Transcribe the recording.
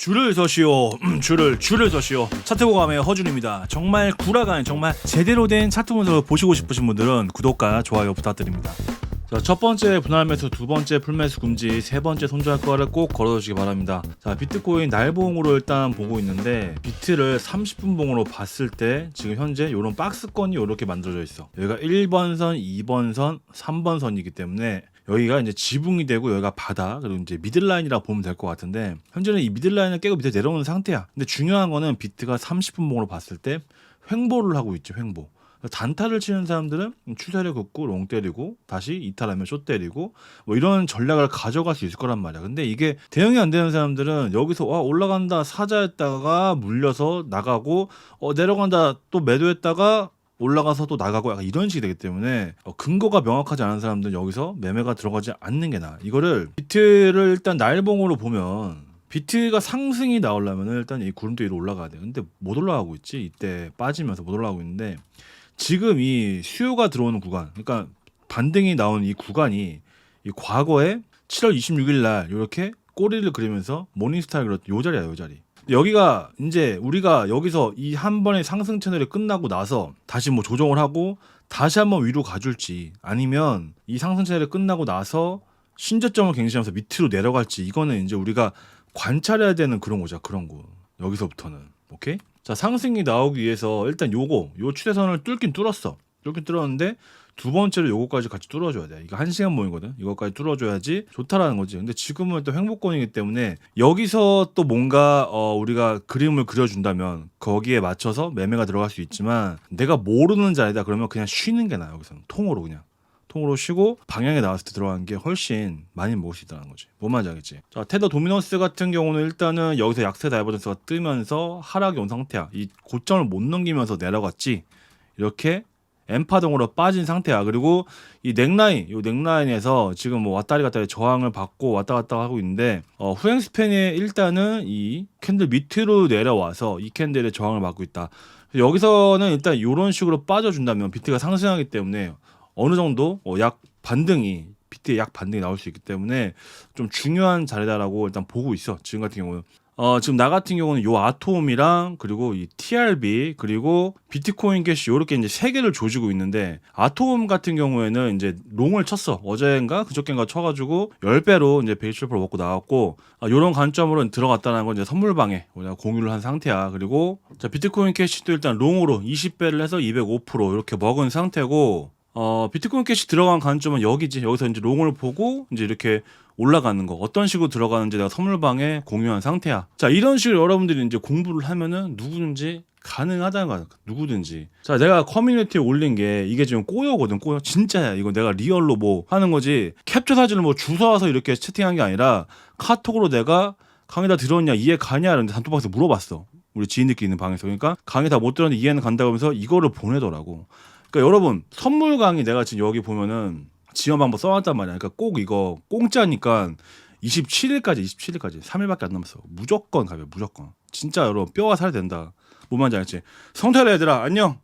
줄을 서시오. 음, 줄을 줄을 서시오. 차트고감의 허준입니다. 정말 구라가 정말 제대로 된 차트 분석을 보시고 싶으신 분들은 구독과 좋아요 부탁드립니다. 자, 첫 번째 분할 매수, 두 번째 풀매수 금지, 세 번째 손절 거를 꼭 걸어주시기 바랍니다. 자, 비트코인 날봉으로 일단 보고 있는데 비트를 30분 봉으로 봤을 때 지금 현재 이런 박스권이 이렇게 만들어져 있어. 여기가 1번 선, 2번 선, 3번 선이기 때문에 여기가 이제 지붕이 되고 여기가 바다 그리고 이제 미들라인이라 보면 될 것 같은데 현재는 이 미들라인을 깨고 밑에 내려오는 상태야. 근데 중요한 거는 비트가 30분 봉으로 봤을 때 횡보를 하고 있죠. 횡보. 단타를 치는 사람들은 추세를 긋고 롱 때리고 다시 이탈하면 숏 때리고 뭐 이런 전략을 가져갈 수 있을 거란 말이야. 근데 이게 대응이 안 되는 사람들은 여기서 와 올라간다 사자했다가 물려서 나가고 어 내려간다 또 매도했다가 올라가서 또 나가고 약간 이런 식이 되기 때문에 어, 근거가 명확하지 않은 사람들은 여기서 매매가 들어가지 않는 게 나아. 이거를 비트를 일단 날봉으로 보면 비트가 상승이 나오려면 일단 이 구름대 위로 올라가야 돼. 근데 못 올라가고 있지. 이때 빠지면서 못 올라가고 있는데 지금 이 수요가 들어오는 구간, 그러니까 반등이 나오는 이 구간이 이 과거에 7월 26일 날 이렇게 꼬리를 그리면서 모닝스타일 그렸 요 자리야, 요 자리. 여기가 이제 우리가 여기서 이 한 번의 상승 채널이 끝나고 나서 다시 뭐 조정을 하고 다시 한번 위로 가줄지 아니면 이 상승 채널이 끝나고 나서 신저점을 갱신하면서 밑으로 내려갈지 이거는 이제 우리가 관찰해야 되는 그런 거죠 그런 거. 여기서부터는. 오케이? 자 상승이 나오기 위해서 일단 요거 요 추세선을 뚫긴 뚫었어 뚫긴 뚫었는데 두 번째로 요거까지 같이 뚫어줘야 돼 이거 한 시간 모이거든 이거까지 뚫어줘야지 좋다라는 거지 근데 지금은 또 횡복권이기 때문에 여기서 또 뭔가 어 우리가 그림을 그려준다면 거기에 맞춰서 매매가 들어갈 수 있지만 내가 모르는 자리다 그러면 그냥 쉬는 게 나아 여기서는 통으로 그냥 통으로 쉬고 방향에 나왔을 때 들어가는 게 훨씬 많이 먹을 수 있다는 거지. 뭔 말인지 알겠지? 자, 테더 도미너스 같은 경우는 일단은 여기서 약세 다이버전스가 뜨면서 하락이 온 상태야. 이 고점을 못 넘기면서 내려갔지. 이렇게 엠파동으로 빠진 상태야. 그리고 이 넥라인, 이 넥라인에서 지금 뭐 왔다리 갔다리 저항을 받고 왔다 갔다 하고 있는데 어, 후행 스팬에 일단은 이 캔들 밑으로 내려와서 이 캔들의 저항을 받고 있다. 여기서는 일단 이런 식으로 빠져준다면 비트가 상승하기 때문에 어느 정도 어, 약 반등이 비트의 약 반등이 나올 수 있기 때문에 좀 중요한 자리다라고 일단 보고 있어. 지금 같은 경우는. 어, 지금 나 같은 경우는 요 아톰이랑 그리고 이 TRB 그리고 비트코인 캐시 요렇게 이제 세 개를 조지고 있는데 아톰 같은 경우에는 이제 롱을 쳤어. 어제인가 그저께인가 쳐 가지고 10배로 이제 127% 먹고 나왔고 아, 요런 관점으로 들어갔다는 건 이제 선물방에 우리가 공유를 한 상태야. 그리고 자 비트코인 캐시도 일단 롱으로 20배를 해서 205% 이렇게 먹은 상태고 어, 비트코인 캐시 들어간 관점은 여기지. 여기서 이제 롱을 보고 이제 이렇게 올라가는 거. 어떤 식으로 들어가는지 내가 선물방에 공유한 상태야. 자, 이런 식으로 여러분들이 이제 공부를 하면은 누구든지 가능하다는 거야. 누구든지. 자, 내가 커뮤니티에 올린 게 이게 지금 꼬여거든, 꼬여. 진짜야. 이거 내가 리얼로 뭐 하는 거지. 캡처 사진을 뭐 주워와서 이렇게 채팅한 게 아니라 카톡으로 내가 강의 다 들었냐, 이해 가냐, 이런데 단톡방에서 물어봤어. 우리 지인들끼리 있는 방에서. 그러니까 강의 다 못 들었는데 이해는 간다고 하면서 이거를 보내더라고. 그러니까 여러분 선물 강의 내가 지금 여기 보면은 지원 방법 써놨단 말이야. 그러니까 꼭 이거 공짜니까 27일까지 27일까지 3일밖에 안 남았어. 무조건 가요. 무조건. 진짜 여러분 뼈가 살이 된다. 뭔 말인지 알지? 성태라 얘들아 안녕.